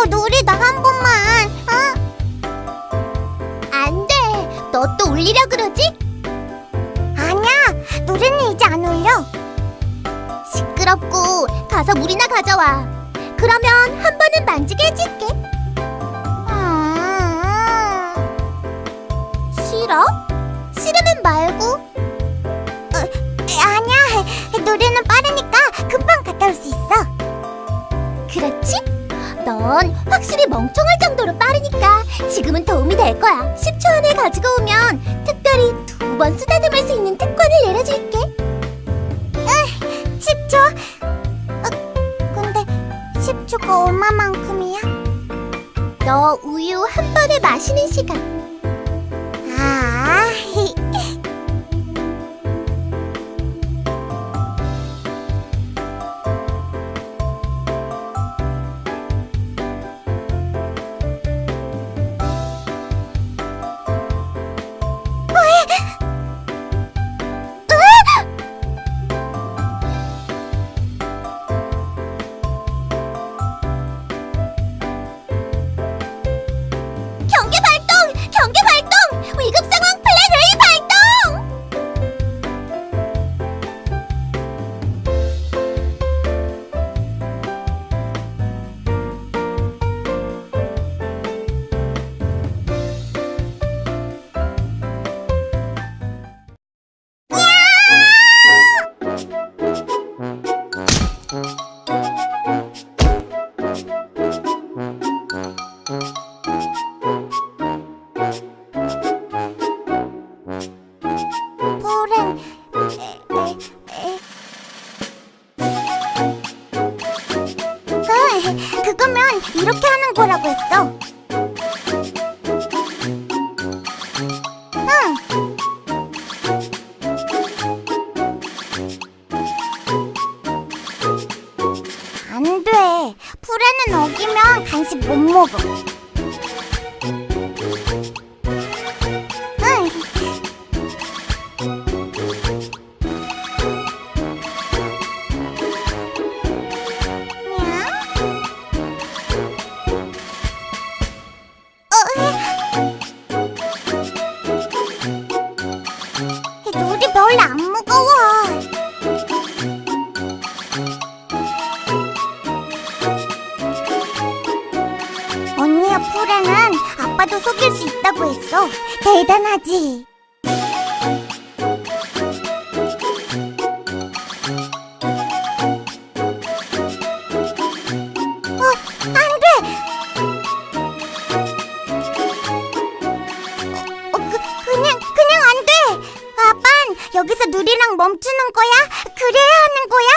어, 나한 번만. 어? 안 돼. 너 또 울리려 그러지? 아니야. 누리는 이제 안 울려. 시끄럽고 가서 물이나 가져와. 그러면 한 번은 만지게 해줄게. 도움이 될 거야. 10초 안에 가지고 오면 특별히 두 번 쓰다듬을 수 있는 특권을 내려줄게. 응, 10초? 어, 근데 10초가 얼마만큼이야? 너 우유 한 번에 마시는 시간. 그 그거면 이렇게 하는 거라고 했어. 응. 안 돼. 풀에는 어기면 간식 못 먹어. 별로 안 무거워. 언니야 프레는 아빠도 속일 수 있다고 했어. 대단하지. 누리랑 멈추는 거야? 그래야 하는 거야?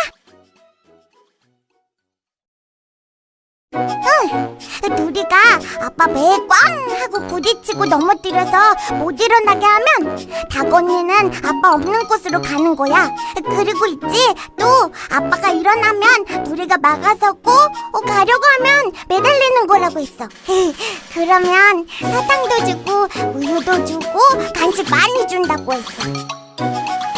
응! 누리가 아빠 배에 꽝! 하고 부딪히고 넘어뜨려서 못 일어나게 하면 닭언니는 아빠 없는 곳으로 가는 거야. 그리고 있지, 또 아빠가 일어나면 누리가 막아서고 어, 가려고 하면 매달리는 거라고 했어. 그러면 사탕도 주고 우유도 주고 간식 많이 준다고 했어.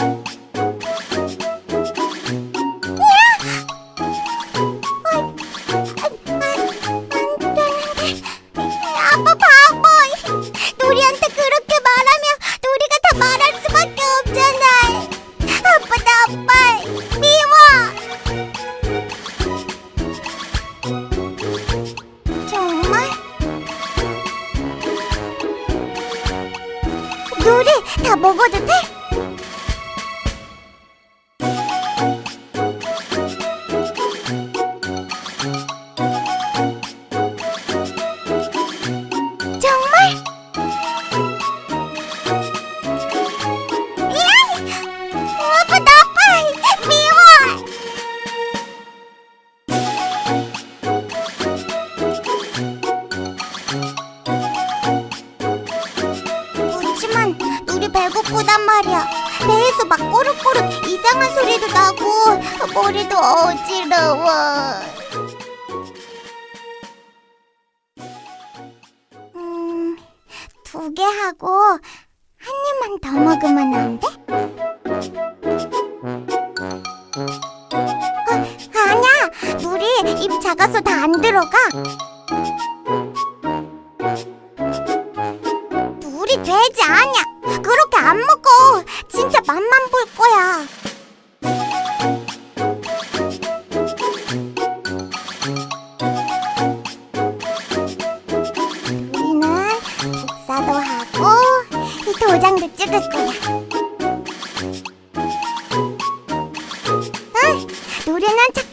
다 배에서 막 꼬르꼬르 이상한 소리도 나고 머리도 어지러워. 음, 두 개 하고 한 입만 더 먹으면 안 돼? 맛만 볼 거야. 우리는 복사도 하고 이 도장도 찍을 거야. 응, 노래는 착